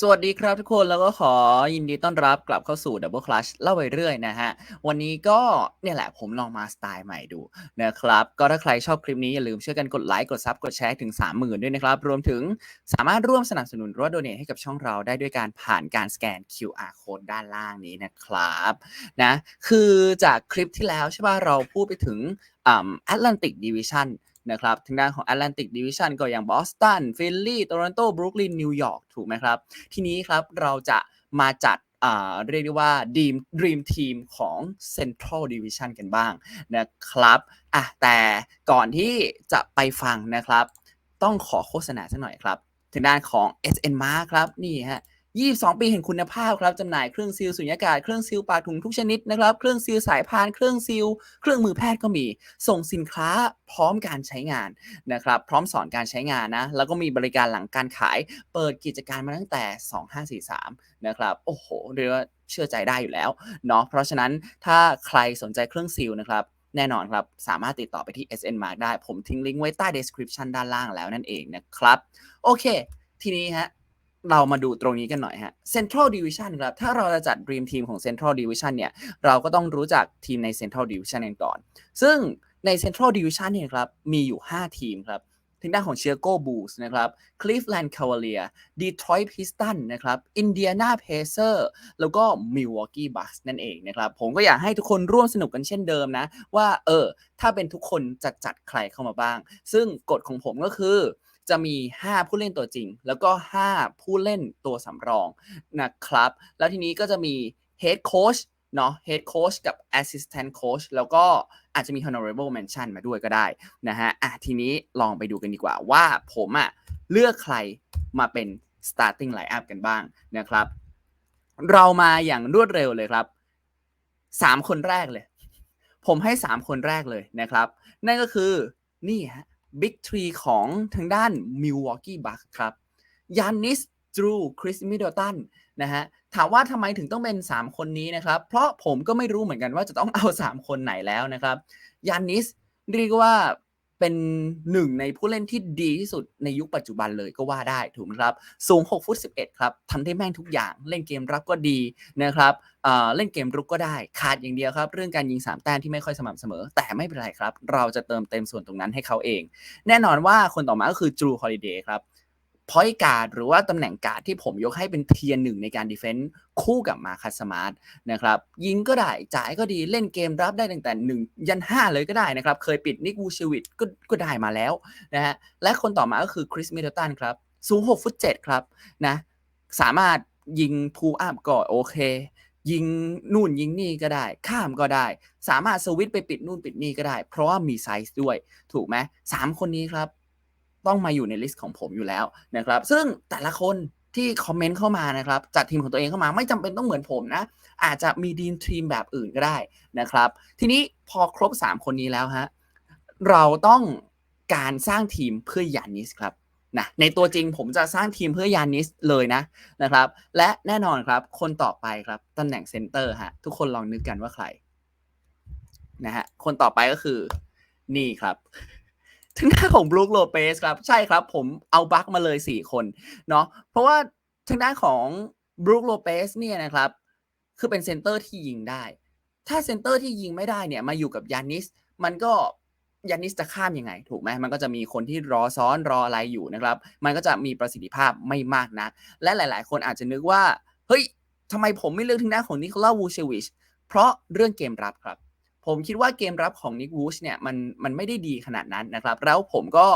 สวัสดีครับทุกคนแล้วก็ขอยินดีต้อนรับกลับเข้าสู่ Double Clutch เล่าไปเรื่อยนะฮะ วันนี้ก็เนี่ยแหละผมลองมาสไตล์ใหม่ดูนะครับ ก็ถ้าใครชอบคลิปนี้อย่าลืมช่วยกันกดไลค์กดซับกดแชร์ถึง 30,000 ด้วยนะครับ รวมถึงสามารถร่วมสนับสนุนรือว่าโดเนทให้กับช่องเราได้ด้วยการผ่านการสแกน QR code ด้านล่างนี้นะครับนะคือจากคลิปที่แล้วใช่ป่ะเราพูดไปถึงอ่า Atlantic Division นะครับทางด้านของ Atlantic Division ก็อย่างบอสตันฟิลลี่โตรอนโตบรุกลินนิวยอร์กถูกไหมครับ ทีนี้ครับเราจะมาจัดเรียกได้ว่า Dream Dream Team ของ Central Division กันบ้างนะครับอะแต่ก่อนที่จะไปฟังนะครับ ต้องขอโฆษณาสักหน่อยครับ ทางด้านของ SN Mark ครับนี่ฮะ 22 ปีแห่งคุณภาพครับจำหน่ายเครื่องซีลสุญญากาศเครื่องซีลปากถุงทุกชนิดนะครับเครื่องซีลสายพานเครื่องซีลเครื่องมือแพทย์ก็มี ส่งสินค้าพร้อมการใช้งานนะครับพร้อมสอนการใช้งานนะแล้วก็มีบริการหลังการขายเปิดกิจการมาตั้งแต่ 2543 นะครับโอ้โหเรียกว่าเชื่อใจได้อยู่แล้วเนาะเพราะฉะนั้นถ้าใครสนใจเครื่องซีลนะครับแน่นอนครับ สามารถติดต่อไปที่ SN Mark ได้ ผมทิ้งลิงก์ไว้ใต้ description ด้านล่างแล้วนั่นเองนะครับ โอเค ทีนี้ฮะ เรามาดูตรงนี้กันหน่อยฮะ Central Division ครับ ถ้าเราจะจัด Dream Team ของ Central Division เนี่ย เราก็ต้องรู้จักทีมใน Central Division กันก่อน ซึ่งใน Central Division เนี่ยครับ มีอยู่ 5 ทีมครับทางด้านของ Chicago Bulls นะครับ Cleveland Cavaliers Detroit Pistons นะครับ Indiana Pacers แล้วก็ Milwaukee Bucks นั่นเองนะครับ ผมก็อยากให้ทุกคนร่วมสนุกกันเช่นเดิมนะ ว่าเออ ถ้าเป็นทุกคนจะจัดใครเข้ามาบ้าง ซึ่งกฎของผมก็คือ จะมี 5 ผู้เล่นตัวจริง แล้วก็ 5 ผู้เล่นตัวสำรองนะครับ แล้วทีนี้ก็จะมี Head Coach เนาะ Head Coach กับ Assistant Coach แล้วก็อาจจะมี Honorable Mention มาด้วยก็ได้นะฮะอะทีนี้ลองไปดูกันดีกว่าว่าผมอะเลือกใครมาเป็น Starting Lineup กันบ้างนะครับ เรามาอย่างรวดเร็วเลยครับ 3 คนแรกเลย ผมให้ 3 คนแรกเลยนะครับ นั่นก็คือนี่ฮะ บิ๊กทรีของทางด้าน Milwaukee Bucks ครับยานิสดรูคริสมิดเดิลตันนะฮะถามว่าทำไมถึงต้องเป็น 3 คนนี้นะครับ เพราะผมก็ไม่รู้เหมือนกันว่าจะต้องเอา 3 คนไหนแล้วนะครับยานิสเรียกว่า เป็นหนึ่งในผู้เล่นที่ดีที่สุดในยุคปัจจุบันเลยก็ว่าได้ถูกไหมครับ สูง6ฟุต11 ครับทำได้แม่งทุกอย่าง เล่นเกมรับก็ดีนะครับเเล่นเกมรุกก็ได้ ขาดอย่างเดียวครับ เรื่องการยิง 3 แต้มที่ไม่ค่อยสม่ำเสมอ แต่ไม่เป็นไรครับ เราจะเติมเต็มส่วนตรงนั้นให้เขาเอง แน่นอนว่าคนต่อมาก็คือจูฮอลิเดย์ครับ พอยการ์ดหรือว่าตำแหน่งการ์ดที่ผมยกให้เป็นเทียร์หนึ่งในการดีเฟนต์คู่กับมาคัสมาร์ทนะครับยิงก็ได้จ่ายก็ดีเล่นเกมรับได้ตั้งแต่ 1 ยัน 5 เลยก็ได้นะครับ เคยปิดนิกวูชวิตก็ก็ได้มาแล้วนะฮะและคนต่อมาก็คือคริสมิดเดิลตันครับสูง6ฟุต7ครับนะสามารถยิงพูอัพก็โอเคยิงนู่นยิงนี่ก็ได้ ข้ามก็ได้ สามารถสวิตไปปิดนู่นปิดนี่ก็ได้ เพราะว่ามีไซส์ด้วย ถูกไหมสามคนนี้ครับ ต้องมาอยู่ในลิสต์ของผมอยู่แล้วนะครับ ซึ่งแต่ละคนที่คอมเมนต์เข้ามานะครับจัดทีมของตัวเองเข้ามาไม่จำเป็นต้องเหมือนผมนะ อาจจะมีดีมทีมแบบอื่นก็ได้นะครับ ทีนี้พอครบ 3 คนนี้แล้วฮะเราต้องการสร้างทีมเพื่อยานิสครับนะในตัวจริงผมจะสร้างทีมเพื่อยานิสเลยนะนะครับ และแน่นอนครับคนต่อไปครับตำแหน่งเซนเตอร์ฮะทุกคนลองนึกกันว่าใครนะฮะคนต่อไปก็คือนี่ครับ ทางด้าของบรูคโลเปสครับ ใช่ครับ ผมเอาบัคมาเลย 4 คนเนาะเพราะว่าทางด้านของบรูคโลเปสเนี่ยนะครับ คือเป็นเซนเตอร์ที่ยิงได้ ถ้าเซนเตอร์ที่ยิงไม่ได้เนี่ยมาอยู่กับยานิส มันก็ยานิสจะข้ามยังไง ถูกไหมมันก็จะมีคนที่รอซ้อนรออะไรอยู่นะครับ มันก็จะมีประสิทธิภาพไม่มากนัก และหลาย ๆ คนอาจจะนึกว่า เฮ้ยทำไมผมไม่เลือกทางด้านของนิโคลาวูเชวิชเพราะเรื่องเกมรับครับ ผมคิดว่าเกมรับของนิกวูชเนี่ยมันมันไม่ได้ดีขนาดนั้นนะครับ แล้วผมก็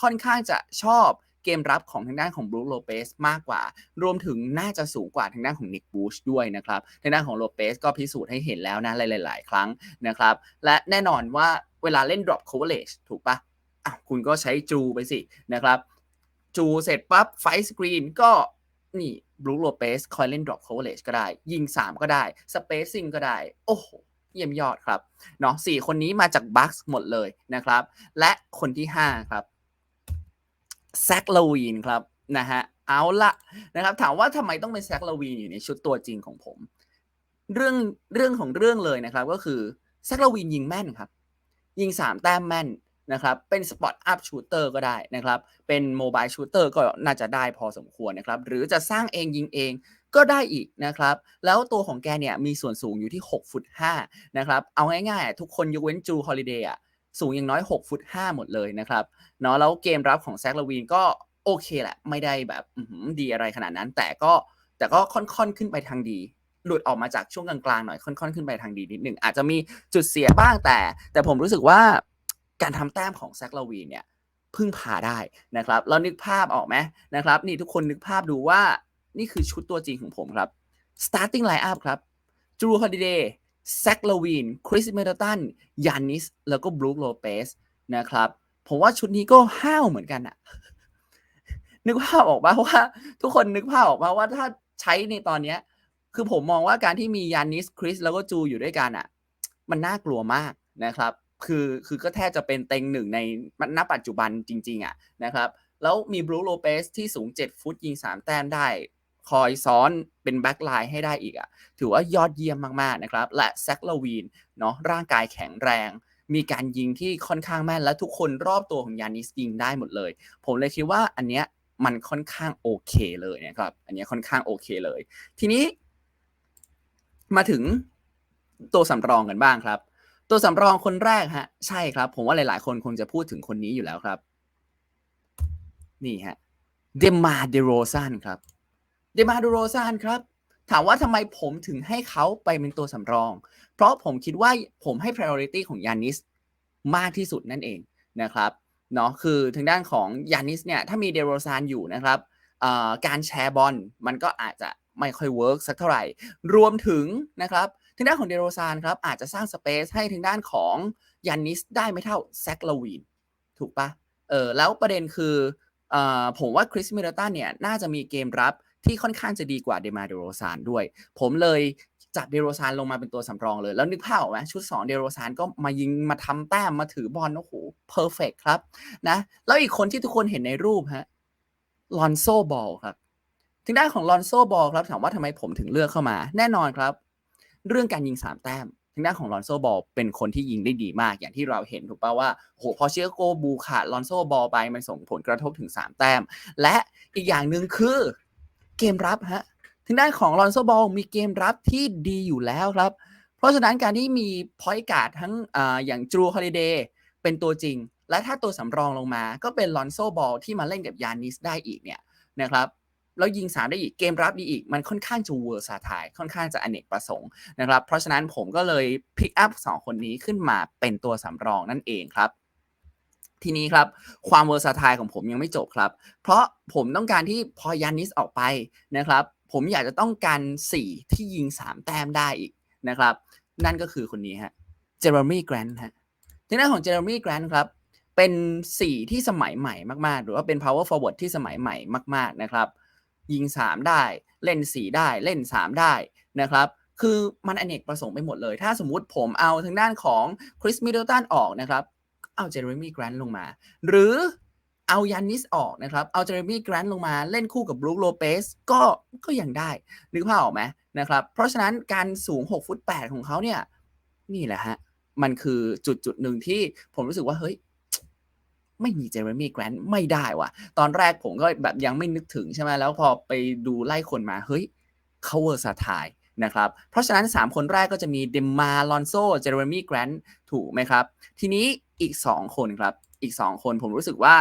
ค่อนข้างจะชอบเกมรับของทางด้านของบรูโลเปสมากกว่า รวมถึงน่าจะสูงกว่าทางด้านของนิกบูชด้วยนะครับ ทางด้านของโลเปสก็พิสูจน์ให้เห็นแล้วนะหลาย ๆ ครั้งนะครับ และแน่นอนว่าเวลาเล่น drop coverage ถูกปะะคุณก็ใช้จูไปสินะครับ จูเสร็จปั๊บไฟสกรีนก็นี่บรูโลเปสคอยเล่น drop coverage ก็ได้ ยิง 3 ก็ได้ spacing ก็ได้ โอ้โห เยี่ยมยอดครับเนาะสี่คนนี้มาจากบัคส์หมดเลยนะครับ และคนที่ 5 ครับแซคลาวีนครับนะฮะเอาละนะครับถามว่าทำไมต้องเป็นแซคลาวีนอยู่ในชุดตัวจริงของผม เรื่องเรื่องของเรื่องเลยนะครับก็คือแซคลาวีนยิงแม่นครับ ยิง 3 แต้มแม่นนะครับเป็น Spot Up Shooter ก็ได้นะครับเป็น Mobile Shooter ก็น่าจะได้พอสมควรนะครับหรือจะสร้างเองยิงเอง ก็ได้อีกนะครับ แล้วตัวของแกเนี่ยมีส่วนสูงอยู่ที่6ฟุต5นะครับ เอาง่ายๆ ทุกคนยกเว้นจูฮอลิเดย์สูงอย่างน้อย6ฟุต5หมดเลยนะครับเนาะแล้วเกมรับของแซคลาวีนก็โอเคแหละ ไม่ได้แบบดีอะไรขนาดนั้น แต่ก็แต่ก็ค่อนๆขึ้นไปทางดี หลุดออกมาจากช่วงกลางๆหน่อยค่อนๆขึ้นไปทางดีนิดหนึ่งอาจจะมีจุดเสียบ้างแต่ แต่ผมรู้สึกว่าการทำแต้มของแซคลาวีนเนี่ยพึ่งพาได้นะครับเรานึกภาพออกไหมนะครับ นี่ทุกคนนึกภาพดูว่า นี่คือชุดตัวจริงของผมครับ starting lineup ครับจูฮอลิเดย์แซคลาวีนคริสเมดตันยานิส แล้วก็บรูคโลเปสนะครับ ผมว่าชุดนี้ก็ห้าวเหมือนกันอะนึกภาพออกป่ะว่า ทุกคนนึกภาพออกป่ะว่าถ้าใช้ในตอนเนี้ย คือผมมองว่าการที่มียานิสคริสแล้วก็จูอยู่ด้วยกันอะมันน่ากลัวมากนะครับ คือคือก็แทบจะเป็นเต็งหนึ่งในณปัจจุบันจริง ๆอะนะครับ แล้วมีบรูโลเปสที่สูง 7 ฟุตยิง 3 แต้มได้ คอยซ้อนเป็นแบ็กไลน์ให้ได้อีกอะถือว่ายอดเยี่ยมมากๆนะครับ และแซคลาวีนเนาะร่างกายแข็งแรง มีการยิงที่ค่อนข้างแม่น และทุกคนรอบตัวของยานิสยิงได้หมดเลย ผมเลยคิดว่าอันเนี้ยมันค่อนข้างโอเคเลยนะครับ อันนี้ค่อนข้างโอเคเลย ทีนี้ มาถึงตัวสำรองกันบ้างครับ ตัวสำรองคนแรกฮะ ใช่ครับ ผมว่าหลาย ๆ คนคงจะพูดถึงคนนี้อยู่แล้วครับ นี่ฮะ เดมาเดโรซานครับ เดมาเดโรซานครับ ถามว่าทำไมผมถึงให้เขาไปเป็นตัวสำรอง เพราะผมคิดว่าผมให้ priority ของยานิสมากที่สุดนั่นเองนะครับเนาะคือทางด้านของยานิสเนี่ยถ้ามีเดโรซานอยู่นะครับการแชร์บอลมันก็อาจจะไม่ค่อยเวิร์กสักเท่าไหร่ รวมถึงนะครับทางด้านของเดโรซานครับอาจจะสร้างสเปซให้ทางด้านของยานิสได้ไม่เท่าแซคลาวีนถูกปะเออแล้วประเด็นคืออผมว่าคริสมิลตันเนี่ยน่าจะมีเกมรับ ที่ค่อนข้างจะดีกว่าเดมาเดโรซานด้วย ผมเลยจัดเดโรซานลงมาเป็นตัวสำรองเลย แล้วนึกภาพออกไหมชุด 2 เดโรซานก็มายิงมาทำแต้มมาถือบอลโอ้โหเพอร์เฟกครับนะแล้วอีกคนที่ทุกคนเห็นในรูปฮะลอนโซบอลครับทางด้านของลอนโซบอลครับถามว่าทำไมผมถึงเลือกเข้ามา แน่นอนครับ เรื่องการยิง 3 แต้มทางด้านของลอนโซบอลเป็นคนที่ยิงได้ดีมาก อย่างที่เราเห็นถูกป่าว่าโหพอเชียโกบูขาดลอนโซบอลไปมันส่งผลกระทบถึง 3 แต้ม และอีกอย่างหนึ่งคือ เกมรับฮะทางด้านของลอนโซบอลมีเกมรับที่ดีอยู่แล้วครับ เพราะฉะนั้นการที่มีพอยต์การ์ดทั้งออย่างจูฮอลิเดย์เป็นตัวจริง และถ้าตัวสำรองลงมาก็เป็นลอนโซบอลที่มาเล่นกับยานิสได้อีกเนี่ยนะครับแล้วยิงสามได้อีกเกมรับดีอีก มันค่อนข้างจะเวอร์ซาทายค่อนข้างจะอเนกประสงค์นะครับ เพราะฉะนั้นผมก็เลยพิกอัพสองคนนี้ขึ้นมาเป็นตัวสำรองนั่นเองครับ ทีนี้ครับ ความเวอร์ซาทายของผมยังไม่จบครับ เพราะผมต้องการที่พอยานิสออกไปนะครับ ผมอยากจะต้องการ 4 ที่ยิง 3 แต้มได้อีกนะครับ นั่นก็คือคนนี้ฮะเจอร์มี่แกรนท์ฮะที่นั่นของเจอร์มี่แกรนท์ครับเป็น 4 ที่สมัยใหม่มาก ๆ หรือว่าเป็น power forward ที่สมัยใหม่มาก ๆ นะครับ ยิง 3 ได้ เล่น 4 ได้ เล่น 3 ได้นะครับ คือมันอเนกประสงค์ไปหมดเลย ถ้าสมมุติผมเอาทางด้านของคริสมิดเดิลตันออกนะครับ เอาเจอร์มี่แกรนท์ลงมา หรือเอายานิสออกนะครับ เอาเจอร์มี่แกรนท์ลงมาเล่นคู่กับบรูคโลเปสก็ก็ยังได้นึกภาพออกไหมนะครับ เพราะฉะนั้นการสูง 6 ฟุต 8 ของเขาเนี่ย นี่แหละฮะ มันคือจุดจุดหนึ่งที่ผมรู้สึกว่าเฮ้ยไม่มีเจอร์มี่แกรนท์ไม่ได้ว่ะ ตอนแรกผมก็แบบยังไม่นึกถึงใช่ไหมแล้วพอไปดูไล่คนมาเฮ้ยเขาเวอร์ซาทายนะครับ เพราะฉะนั้น 3 คนแรกก็จะมีเดมมาลอนโซเจอร์มี่แกรนท์ถูกไหมครับ ทีนี้ อีก 2 คนครับ อีก 2 คนผมรู้สึกว่า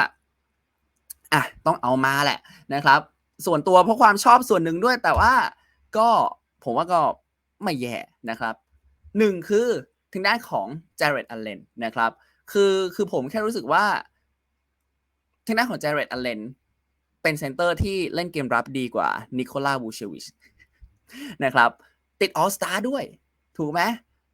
อะต้องเอามาแหละนะครับ ส่วนตัวเพราะความชอบส่วนหนึ่งด้วย แต่ว่าก็ผมว่าก็ไม่แย่นะครับหนึ่งคือทางด้านของเจเรตอัลเลนนะครับ คือคือผมแค่รู้สึกว่าทางด้านของเจเรตอัลเลนเป็นเซนเตอร์ที่เล่นเกมรับดีกว่านิโคลาบูเชวิชนะครับ ติดออสตาด้วย ถูกไหม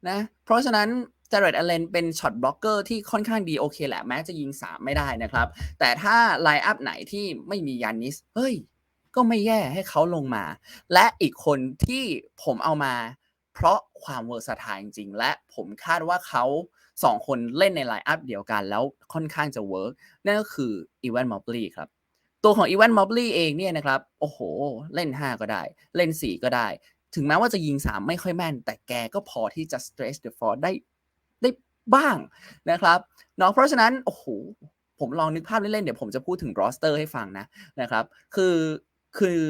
นะ เพราะฉะนั้น จเรตอัลเลนเป็นช็อตบล็อกเกอร์ที่ค่อนข้างดีโอเคแหละแม้จะยิง 3 ไม่ได้นะครับ แต่ถ้าไลน์อัพไหนที่ไม่มียานิสเฮ้ย ก็ไม่แย่ให้เขาลงมา และอีกคนที่ผมเอามา เพราะความเวอร์สไทล์จริงๆ และผมคาดว่าเขาสองคนเล่นในไลน์อัพเดียวกันแล้วค่อนข้างจะเวิร์กนั่นก็คืออีวานมอบลีครับตัวของอีวานมอบลีเองเนี่ยนะครับโอ้โห เล่น 5 ก็ได้ เล่น 4 ก็ได้ ถึงแม้ว่าจะยิง 3 ไม่ค่อยแม่น แต่แกก็พอที่จะ stretch the floor ได้ บ้างนะครับเนาะเพราะฉะนั้นโอ้โหผมลองนึกภาพเล่นๆเดี๋ยวผมจะพูดถึงรอสเตอร์ให้ฟังนะนะครับ คือคือ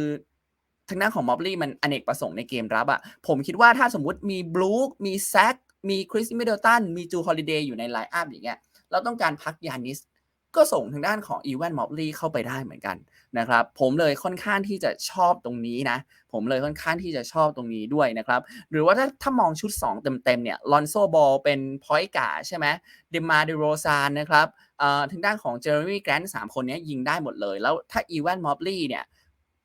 ทางด้านของมอบลี่มันอเนกประสงค์ในเกมรับอะ่ะผมคิดว่าถ้าสมมุติมีบลูคมีแซกมีคริสมิเดลตันมีจูฮอลิเดย์อยู่ในไลน์อัพอย่างเงี้ยเราต้องการพักยานิส ก็ส่งทางด้านของอีแวนมอบลีเข้าไปได้เหมือนกันนะครับ ผมเลยค่อนข้างที่จะชอบตรงนี้นะ ผมเลยค่อนข้างที่จะชอบตรงนี้ด้วยนะครับ หรือว่าถ้าถ้ามองชุด 2 เต็มๆเนี่ยลอนโซบอลเป็นพอยต์กาใช่ไหมเดมาเดโรซานนะครับทางด้านของเจอร์มี่แกรนด์สามคนนี้ยิงได้หมดเลย แล้วถ้าอีแวนมอบลีเนี่ย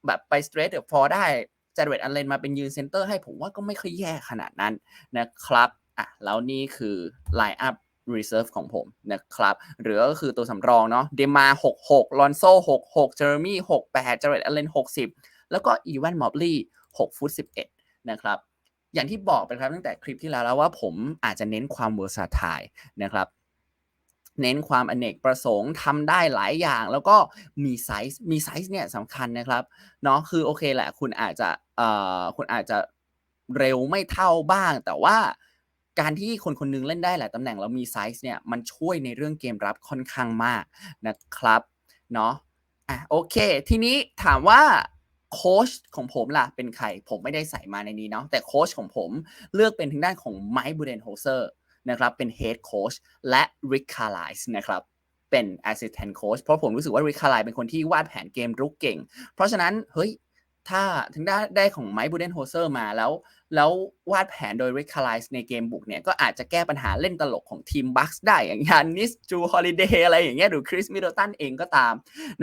แบบไปสเตรทเดอร์ฟอร์ได้เจเรตอันเลนมาเป็นยืนเซนเตอร์ให้ผมว่าก็ไม่ค่อยแย่ขนาดนั้นนะครับอะแล้วนี่คือไลน์อัพ reserve ของผมนะครับหรือก็คือตัวสำรองเนาะเดมา 66 ลอนโซ 66 เจอร์มี่ 68 เจเรตอันเลน 60 แล้วก็อีแวนมอบลี่6ฟุต 11 นะครับอย่างที่บอกไปครับตั้งแต่คลิปที่แล้วแล้วว่าผมอาจจะเน้นความเวอร์ซาไทนะครับเน้นความอนเนกประสงค์ทำได้หลายอย่าง แล้วก็มีไซส์มีไซส์เนี่ยสำคัญนะครับเนาะคือโอเคแหละคุณอาจจะเอ่อคุณอาจจะเร็วไม่เท่าบ้าง แต่ว่า การที่คนคนนึงเล่นได้หลายตำแหน่งแล้วมีไซส์เนี่ยมันช่วยในเรื่องเกมรับค่อนข้างมากนะครับเนาะอะโอเค ทีนี้ถามว่าโค้ชของผมล่ะเป็นใคร ผมไม่ได้ใส่มาในนี้เนาะแต่โค้ชของผมเลือกเป็นทางด้านของไมค์บูเดนโฮเซอร์นะครับเป็นเฮดโค้ชและริคคาร์ไลส์นะครับเป็น assistant coach เพราะผมรู้สึกว่าริคคาร์ไลเป็นคนที่วาดแผนเกมรุกเก่ง เพราะฉะนั้นเฮ้ย ถ้าถึงได้ได้ของไมค์บูเดนโฮเซอร์มาแล้ว แล้ววาดแผนโดย r i c k a l i z e ในเกมบุกเนี่ย ก็อาจจะแก้ปัญหาเล่นตลกของทีมบัคส์ได้อย่างยานิสจูฮอลิเดย์อะไรอย่างเงี้ยหรือคริสมิดเดิลตันเองก็ตาม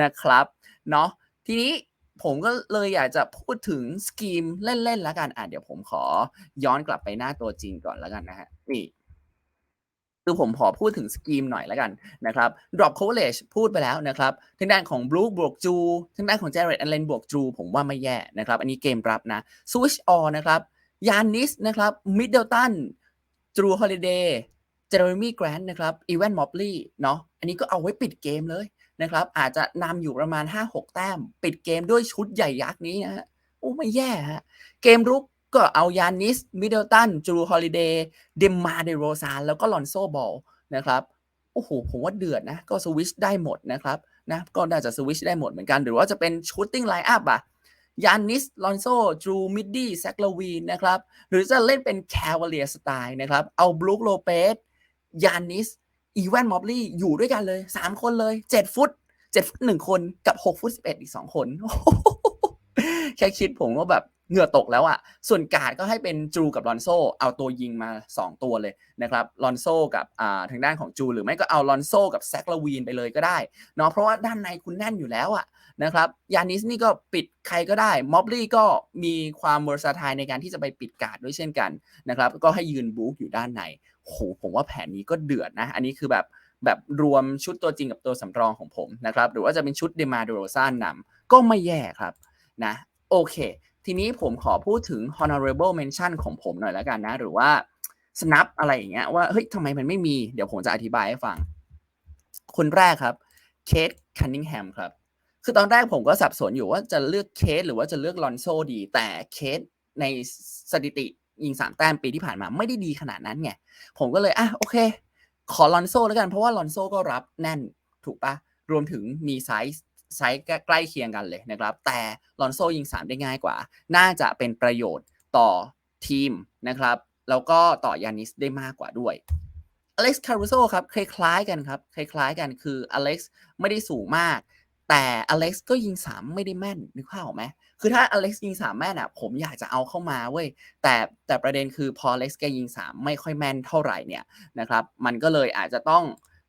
นะครับเนาะทีนี้ผมก็เลยอยากจะพูดถึงสกีมเล่นๆแล้วกันอะเดี๋ยวผมขอย้อนกลับไปหน้าตัวจริงก่อนแล้วกันนะฮะนี่ คือผมขอพูดถึงสกีมหน่อยแล้วกันนะครับ drop coverage พูดไปแล้วนะครับทางด้านของบลูบวกจูทางด้านของเจเรตอันเลนบวกจูผมว่าไม่แย่นะครับ อันนี้เกมรับนะ switch on นะครับยานิสนะครับมิดเดิลตันจูฮอลิเดย์เจอร์มี่แกรนด์นะครับอีเวนมอบลี่เนาะอันนี้ก็เอาไว้ปิดเกมเลยนะครับ อาจจะนำอยู่ประมาณ 5-6 แต้ม ปิดเกมด้วยชุดใหญ่ยักษ์นี้นะฮะโอ้ไม่แย่ฮะเกมรุก ก็เอายานิส มิดเดิลตันจูฮอลิเดย์ เดมมาเดโรซาน แล้วก็ลอนโซบอลนะครับ โอ้โห ผมว่าเดือดนะ ก็สวิชได้หมดนะครับ นะ ก็น่าจะสวิชได้หมดเหมือนกัน หรือว่าจะเป็นชูตติ้งไลน์อัพอะยานิส ลอนโซ จูมิดดี้ แซคลาวีนนะครับ หรือจะเล่นเป็นแคลเวเลียสไตล์นะครับ เอาบลูคโลเปส ยานิส อีแวนมอบลี่ อยู่ด้วยกันเลย 3 คนเลย 7 ฟุต7ฟุต1คนกับ 6 ฟุต11 อีก 2 คน ค่คิดผมก็แบบเหงื่อตกแล้วอะ่ะ ส่วนการ์ดก็ให้เป็นจูกับลอนโซเอาตัวยิงมา 2 ตัวเลยนะครับลอนโซกับอ่าทางด้านของจู หรือไม่ก็เอาลอนโซกับแซคลาวีนไปเลยก็ได้เนาะเพราะว่าด้านในคุณแน่นอยู่แล้วอะนะครับยานิสนี่ก็ปิดใครก็ได้ม็อบลี่ก็มีความเวอร์ซาไทในการที่จะไปปิดการดด้วยเช่นกันนะครับก็ให้ยืนบุ๊กอยู่ด้านในโหผมว่าแผนนี้ก็เดือดนะ อันนี้คือแบบแบบรวมชุดตัวจริงกับตัวสำรองของผมนะครับหรือว่าจะเป็นชุดเดมาโดโรซ่านนำก็ไม่แย่ครับนะ โอเค ทีนี้ผมขอพูดถึง honorable mention ของผมหน่อยแล้วกันนะ หรือว่า snap อะไรอย่างเงี้ยว่าเฮ้ยทำไมมันไม่มี เดี๋ยวผมจะอธิบายให้ฟัง คนแรกครับเคทคันนิงแฮมครับ คือตอนแรกผมก็สับสนอยู่ว่าจะเลือกเคสหรือว่าจะเลือกลอนโซดี แต่เคสในสถิติยิงสามแต้มปีที่ผ่านมาไม่ได้ดีขนาดนั้นไงผมก็เลยอะโอเค ขอลอนโซแล้วกันเพราะว่าลอนโซก็รับแน่นถูกปะรวมถึงมีไซส์ ไซส์ใกล้เคียงกันเลยนะครับ แต่ลอนโซยิง 3 ได้ง่ายกว่า น่าจะเป็นประโยชน์ต่อทีมนะครับ แล้วก็ต่อยานิสได้มากกว่าด้วยอเล็กซ์คารูโซครับคล้ายๆกันครับคล้ายๆกันคืออเล็กซ์ไม่ได้สูงมาก แต่อเล็กซ์ก็ยิง 3 ไม่ได้แม่นนึกภาพออกไหมคือถ้าอเล็กซ์ยิง 3 แม่นอะผมอยากจะเอาเข้ามาเว้ยแต่แต่ประเด็นคือพออเล็กซ์แกยิง 3 ไม่ค่อยแม่นเท่าไหร่เนี่ยนะครับมันก็เลยอาจจะต้อง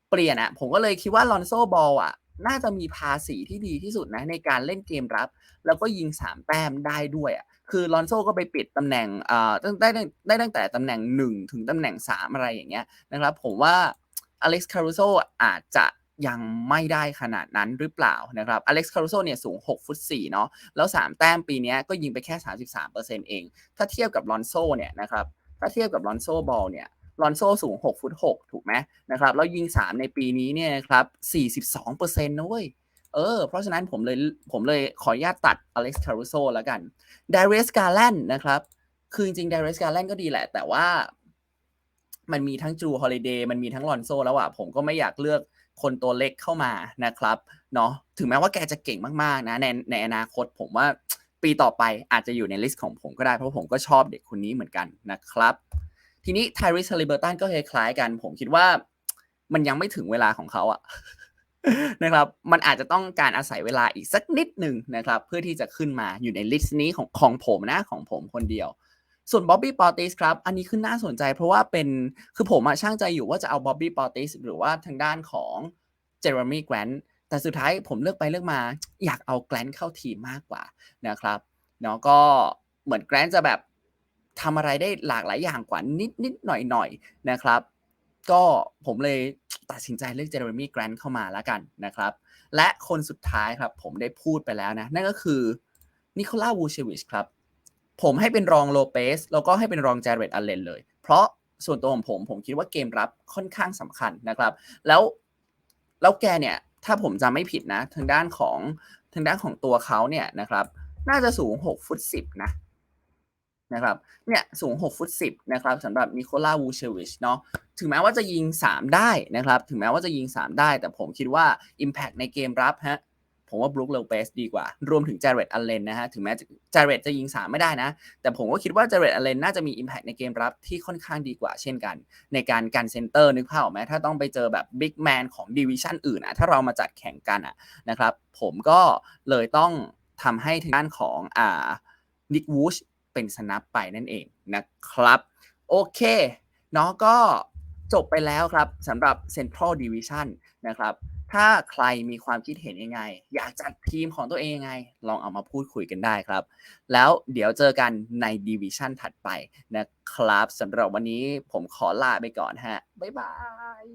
เปลี่ยนอะผมก็เลยคิดว่าลอนโซบอลอะ น่าจะมีภาษีที่ดีที่สุดนะในการเล่นเกมรับ แล้วก็ยิง 3 แต้มได้ด้วยอะคือลอนโซก็ไปปิดตำแหน่งอ่าได้ได้ได้ตั้งแต่ตำแหน่ง 1 ถึงตำแหน่ง 3 อะไรอย่างเงี้ยนะครับผมว่าอเล็กซ์คารูโซอาจจะยังไม่ได้ขนาดนั้นหรือเปล่านะครับ อเล็กซ์คารูโซเนี่ยสูง 6 ฟุต4เนาะ แล้ว 3 แต้มปีนี้ก็ยิงไปแค่ 33%เอง ถ้าเทียบกับลอนโซเนี่ยนะครับ ถ้าเทียบกับลอนโซบอลเนี่ย ลอนโซสูง 6 ฟุต 6 ถูกไหมนะครับแล้วยิง 3 ในปีนี้เนี่ยครับ42%นะเว้ยเออเพราะฉะนั้นผมเลยผมเลยขออนุญาตตัดอเล็กซ์คารูโซแล้วกันดเรสกาแลนนะครับ คือจริงๆดเรสกาแลนก็ดีแหละ แต่ว่ามันมีทั้งจูฮอลิเดย์มันมีทั้งลอนโซแล้วอะผมก็ไม่อยากเลือกคนตัวเล็กเข้ามานะครับเนาะถึงแม้ว่าแกจะเก่งมากๆนะในในอนาคตผมว่าปีต่อไปอาจจะอยู่ในลิสต์ของผมก็ได้เพราะผมก็ชอบเด็กคนนี้เหมือนกันนะครับ ทีนี้ไทริสฮาริเบอร์ตันก็คล้ายๆกัน ผมคิดว่ามันยังไม่ถึงเวลาของเขาอะนะครับ มันอาจจะต้องการอาศัยเวลาอีกสักนิดหนึ่งนะครับ เพื่อที่จะขึ้นมาอยู่ในลิสต์นี้ของของผมนะของผมคนเดียว ส่วนบ๊อบบี้ปอติสครับ อันนี้คือน่าสนใจเพราะว่าเป็นคือผมอะช่างใจอยู่ว่าจะเอาบ๊อบบี้ปอติสหรือว่าทางด้านของเจอร์มี่แกรนต์แต่สุดท้ายผมเลือกไปเลือกมา อยากเอาแกรนต์เข้าทีมมากกว่านะครับเนาะก็เหมือนแกรนต์จะแบบ ทำอะไรได้หลากหลายอย่างกว่านิดนิดหน่อยหน่อยๆนะครับ ก็ผมเลยตัดสินใจเลือกเจอร์มี่แกรนต์เข้ามาแล้วกันนะครับ และคนสุดท้ายครับผมได้พูดไปแล้วนะ นั่นก็คือนิโคล่าวูเชวิชครับ ผมให้เป็นรองโลเปสแล้วก็ให้เป็นรองเจเรตอัลเลนเลย เพราะส่วนตัวของผมผมคิดว่าเกมรับค่อนข้างสำคัญนะครับ แล้วแล้วแกเนี่ยถ้าผมจำไม่ผิดนะ ทางด้านของทางด้านของตัวเขาเนี่ยนะครับ น่าจะสูง 6 ฟุต 10 นะ นะครับเนี่ยสูง 6 ฟุต 10นะครับสำหรับนิโคล่าวูเชวิชเนาะถึงแม้ว่าจะยิง 3 ได้นะครับ ถึงแม้ว่าจะยิง 3 ได้ แต่ผมคิดว่า Impact ในเกมรับฮะผมว่าบรูคเลเปสดีกว่า รวมถึงเจเรตอัลเลนนะฮะถึงแม้เจเรตจะยิง 3 ไม่ได้นะ แต่ผมก็คิดว่าเจเรตอัลเลนน่าจะมี Impact ในเกมรับที่ค่อนข้างดีกว่าเช่นกัน ในการกันเซนเตอร์นึกภาพออกไหมถ้าต้องไปเจอแบบบิ๊กแมนของดิวิชั่นอื่นอะถ้าเรามาจัดแข่งกันอะนะครับผมก็เลยต้องทำให้ทางด้านของอ่านิกวูช เป็นสนับไปนั่นเองนะครับ โอเคเนาะก็จบไปแล้วครับสำหรับ Central Division นะครับ ถ้าใครมีความคิดเห็นยังไง อยากจัดทีมของตัวเองยังไง ลองเอามาพูดคุยกันได้ครับ แล้วเดี๋ยวเจอกันใน Division ถัดไปนะครับสำหรับวันนี้ผมขอลาไปก่อนฮะ บ๊ายบาย